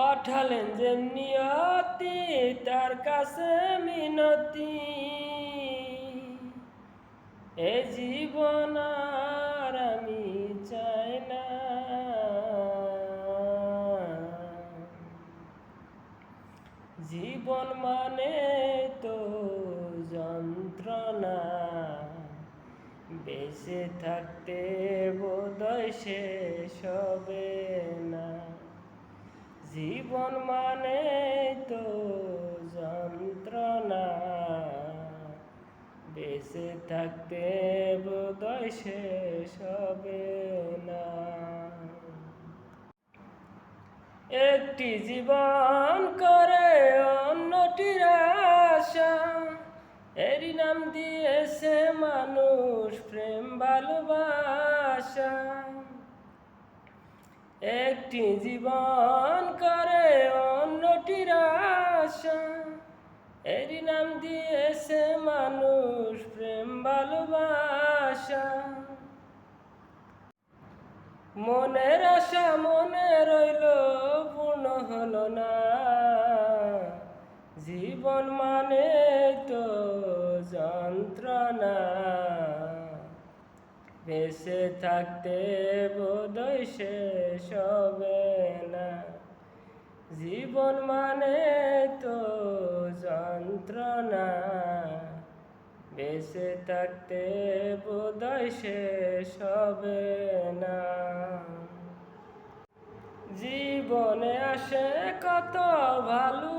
পাঠালেন যেমনি অতি তার কাছে মিনতি। এ জীবন আমি চাই না। জীবন মানে তো যন্ত্রণা, বেঁচে থাকতে বোধ হবে। না জীবন মানে তো যন্ত্রণা। বেঁচে থাকতে বোধয় শেষ হবে না। একটি জীবন করে অন্যটির আশা। এরই নাম দিয়েছে মানুষ প্রেম ভালোবাসা। একটি জীবন করে অন্যটির আশা। এরই নাম দিয়েছে মানুষ প্রেম ভালোবাসা। মনের আশা মনে রইল, পূর্ণ হলো না। জীবন মানে তো যন্ত্রণা। বেঁচে থাকতে বোধই শেষ হবে না। জীবন মানে তো যন্ত্রণা। বেঁচে থাকতে বোধয় শেষ হবে না। জীবনে আসে কত ভালো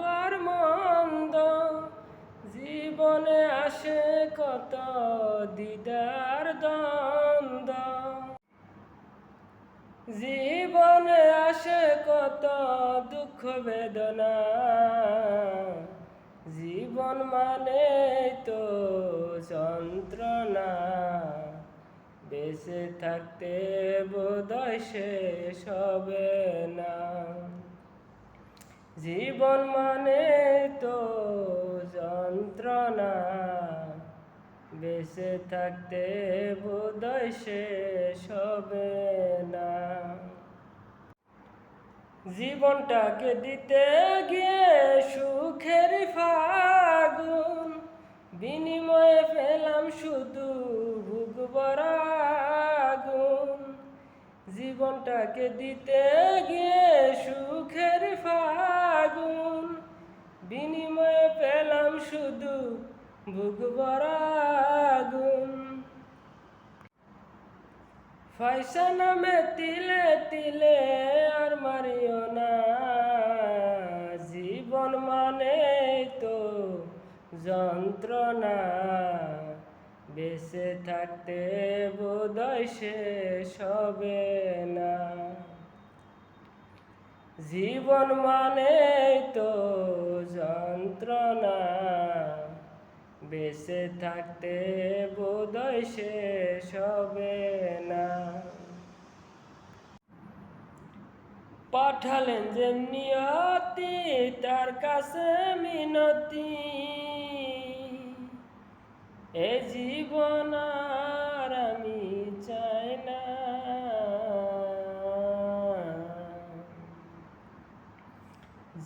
জীবনে আসে কত দিদার দ্বন্দ্ব। জীবনে আসে কত দুঃখ বেদনা। জীবন মানে তো যন্ত্রণা। বেঁচে থাকতে বোধয় শেষ হবে না। জীবন মানে তো যন্ত্রণা। বেঁচে থাকতে বোধয় শেষ হবে না। জীবনটাকে দিতে গিয়ে সুখের ফাগুন। বিনিময়ে পেলাম শুধু ভুগ আগুন। জীবনটাকে দিতে গিয়ে সুখের ফাগুন বিনিময়ে পেলাম শুধু ভুগ আগুন পয়সা নামে তিলে তিলে আর মারিও না। জীবন মানে তো যন্ত্রণা। বেঁচে থাকতে বোধয় শেষ হবে না। জীবন মানে তো যন্ত্রণা। বেঁচে থাকতে বোধয় শেষ হবে না। পাঠালেন যেমনি অতি, তার কাছে মিনতি। এ জীবন আর আমি চাই না।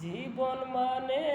জীবন মানে